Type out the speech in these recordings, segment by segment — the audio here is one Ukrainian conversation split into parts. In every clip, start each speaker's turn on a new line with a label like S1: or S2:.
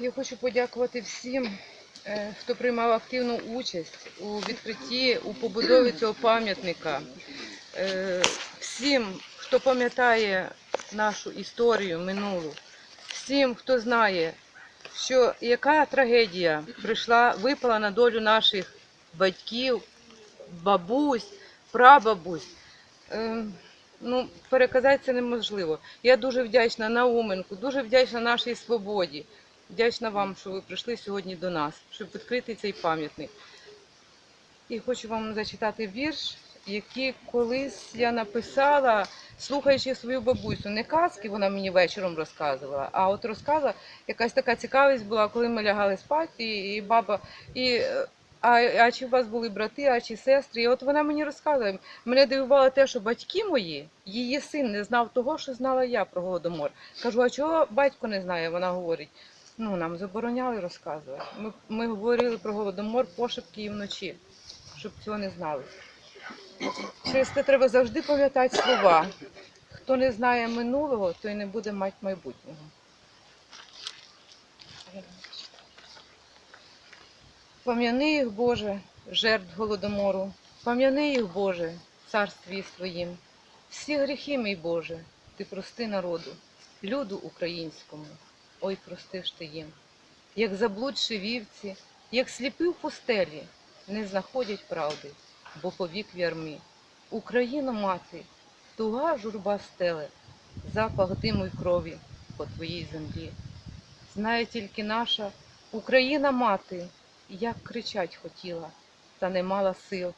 S1: Я хочу подякувати всім, е, хто приймав активну участь у відкритті, у побудові цього пам'ятника. Е, Всім, хто пам'ятає нашу історію минулу, всім, хто знає, що яка трагедія прийшла, випала на долю наших батьків, бабусь, прабабусь. Е, Ну, переказати це неможливо. Я дуже вдячна Науменку, дуже вдячна нашій свободі. Вдячна вам, що ви прийшли сьогодні до нас, щоб відкрити цей пам'ятник. І хочу вам зачитати вірш, який колись я написала, слухаючи свою бабусю. Не казки вона мені вечором розказувала, а от розказала, якась така цікавість була, коли ми лягали спати, і, баба, і а, а чи у вас були брати, а чи сестри? І от вона мені розказує. Мене дивувало те, що батьки мої, її син не знав того, що знала я про голодомор. Кажу, а чого батько не знає? Вона говорить. Ну, нам забороняли розказувати. Ми, ми говорили про голодомор пошепки і вночі, щоб цього не знали. Через це треба завжди пам'ятати слова. Хто не знає минулого, той не буде мати майбутнього. Пам'яни їх, Боже, жертв голодомору, пам'яни їх, Боже, царстві своїм. Всі гріхи, мій Боже, ти прости народу, люду українському, ой, прости ти їм. Як заблудші вівці, як сліпі в пустелі, не знаходять правди, бо повік в ярмі. Україно, мати, туга журба стеле, запах диму й крові по твоїй землі. Знає тільки наша Україна мати, як кричать хотіла, та не мала сил.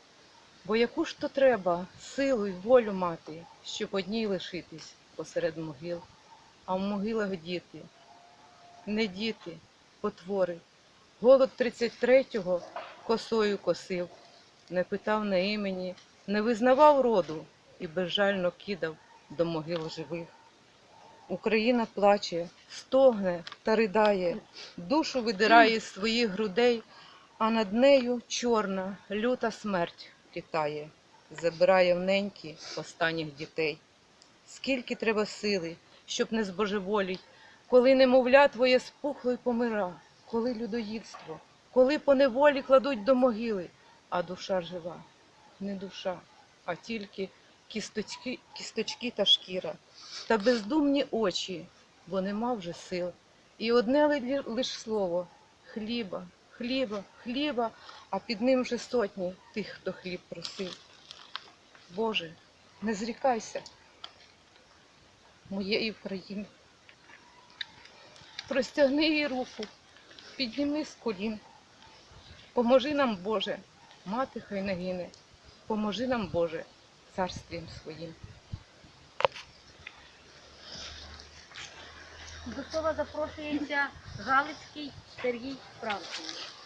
S1: Бо яку ж то треба силу й волю мати, щоб одній лишитись посеред могил, а в могилах діти, не діти, потвори. Голод 33-го косою косив, не питав на імені, не визнавав роду і безжально кидав до могил живих. Україна плаче, стогне та ридає, душу видирає з своїх грудей, а над нею чорна, люта смерть літає, забирає в неньки останніх дітей. Скільки треба сили, щоб не збожеволіть, коли немовля твоє спухло й помира, коли людоїдство, коли по неволі кладуть до могили, а душа жива, не душа, а тільки кісточки, кісточки та шкіра, та бездумні очі, бо нема вже сил. І одне ли- лиш слово хліба, хліба, хліба, а під ним вже сотні тих, хто хліб просив. Боже, не зрікайся моєї України. Простягни їй руку, підніми з колін. Поможи нам, Боже, мати хай не гине. Поможи нам, Боже, царствім своїм.
S2: До слова запрошується Галицький Сергій Правцевич.